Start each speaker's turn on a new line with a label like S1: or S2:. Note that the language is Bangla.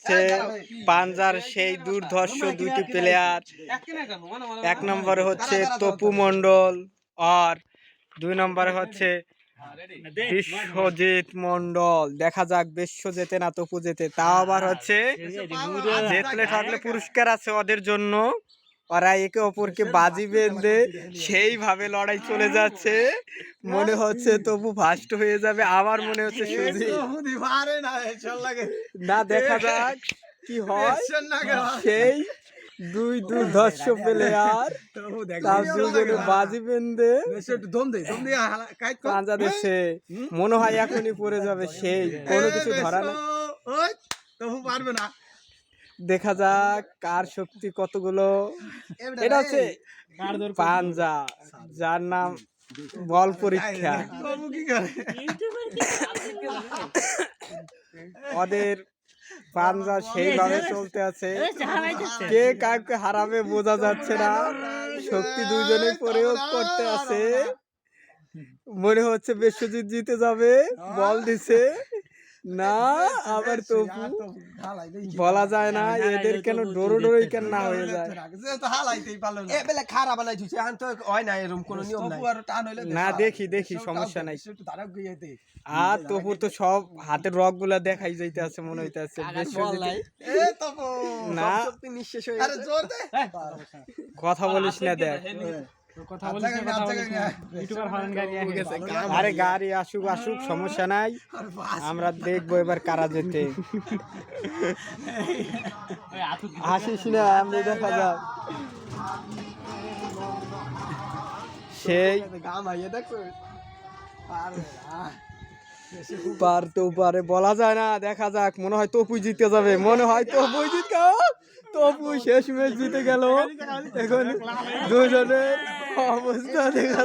S1: হচ্ছে পাঞ্জার সেই দুর্ধর্ষ দুইটি প্লেয়ার এক নম্বরে হচ্ছে তপু মন্ডল আর দুই নম্বরে হচ্ছে বিশ্বজিৎ মন্ডল দেখা যাক বিশ্ব যেতে না তপু যেতে তাও আবার হচ্ছে জেতলে থাকলে পুরস্কার আছে ওদের জন্য। ওরা একে অপরকে বাজি বেঁধে সেইভাবে লড়াই চলে যাচ্ছে। মনে হচ্ছে তবু ফার্স্ট হয়ে যাবে। আবার মনে হচ্ছে সুজি না দেখা যাক কি হয়। সেই দুই দুই দুর্ধর্ষ প্লেয়ার তার দুজনে বাজি বেঁধে পাঞ্জা দেশে। মনে হয় এখনই পড়ে যাবে সেই। কোনো কিছু ধরা না।
S2: তবু পারবে না।
S1: দেখা যাক কার শক্তি কতগুলো। এটা হচ্ছে পাঞ্জা যার নাম বল পরীক্ষা। ওদের পাঞ্জা সেইভাবে চলতে আছে। কে কাউকে হারাবে বোঝা যাচ্ছে না। শক্তি দুজনে প্রয়োগ করতে আছে। মনে হচ্ছে বিশ্বজিৎ জিতে যাবে। বল দিছে। না আবার তপু বলা যায় না এদের কেন ডোরো ডোরোই কেন না হয়ে যায়?
S3: এ বেলে খারাপ বানাই দিছে আন তো হয় না এরকম কোনো নিয়ম নাই।
S1: না দেখি দেখি সমস্যা নাই। আর তপুর তো সব হাতের রকগুলা দেখাই যাইতে আছে মনে হইতে আছে না।
S3: শক্তি নিঃশেষ হয়ে
S2: আরে জোর দে।
S1: কথা বলিস না দেখ।
S2: ইউটিউবার হরেন গাড়ি
S1: আরে গাড়ি। আসুক আসুক সমস্যা নাই। আমরা দেখব এবার কারা যেতে। হাসিস না দেখা সেই পার তো পারে বলা যায় না দেখা যাক মনে হয় তপুই জিতে যাবে মনে হয় তপুই জিতে তপু শেষ ম্যাচ জিতে গেল। এখন দুজনের অবস্থা দেখা